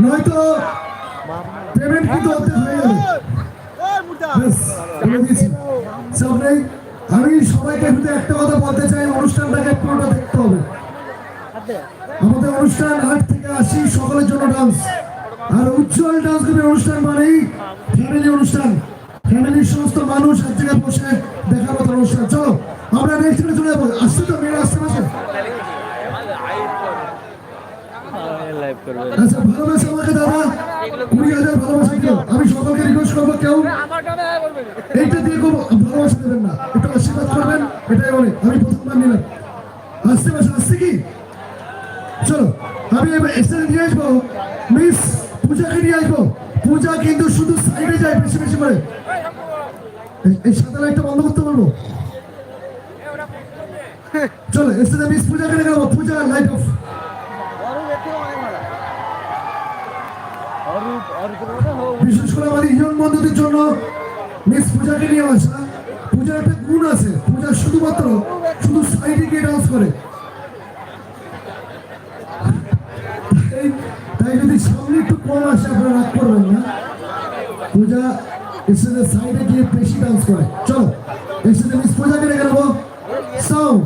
নয়তো পেমেন্ট কিন্তু অর্ধেক হয়ে যাবে। চাপ নেই। আমি সবাইকে শুধু একটা কথা বলতে চাই অনুষ্ঠানটাকে পুরোটা দেখতে হবে। আমাদের অনুষ্ঠান আট থেকে আশি সকলের জন্য ডান্স আর উজ্জ্বল ডান্স গ্রুপের অনুষ্ঠান মানেই ফ্যামিলি অনুষ্ঠান। ফ্যামিলির সমস্ত মানুষ এক জায়গায় বসে দেখার মতো অনুষ্ঠান। চলো আমরা নেক্সট চলে যাব। আসছে তো মেয়েরা আসতে পারছে লাইভ করব। আচ্ছা ভালোবাসা আমাকে দাদা। কুড়ি হাজার ভালোবাসা দিও আমি সকলকে রিকোয়েস্ট করব কেউ। এইটা দিয়ে কোনো ভালোবাসা দেবেন না। একটু আশীর্বাদ করবেন এটাই অনেক আমি প্রথমবার নিলাম। আসতে পারছে আসছে কি? চলো আমি এবার এক্সট্রা নিয়ে আসব। মিস পূজাকে নিয়ে আসব। পূজা কিন্তু শুধু সাইডে যায় বেশি বেশি করে। এই- সাদা লাইটটা বন্ধ করতে পারব চলো এক্সট্রা মিস পূজাকে নিয়ে গেলাম। পূজা লাইট অফ বিশেষ করে আমাদের ইয়ং বন্ধুদের জন্য মিস পূজাকে নিয়ে আসা। পূজার একটা গুণ আছে। পূজা শুধুমাত্র শুধু সাইডে গিয়ে ডান্স করে। তাই যদি সামনে একটু কম আসে, আপনারা রাগ করবেন না। পূজা এসে সাইডে গিয়ে বেশি ডান্স করে। চলো এসে মিস পূজাকে রেখে নেব। সাউন্ড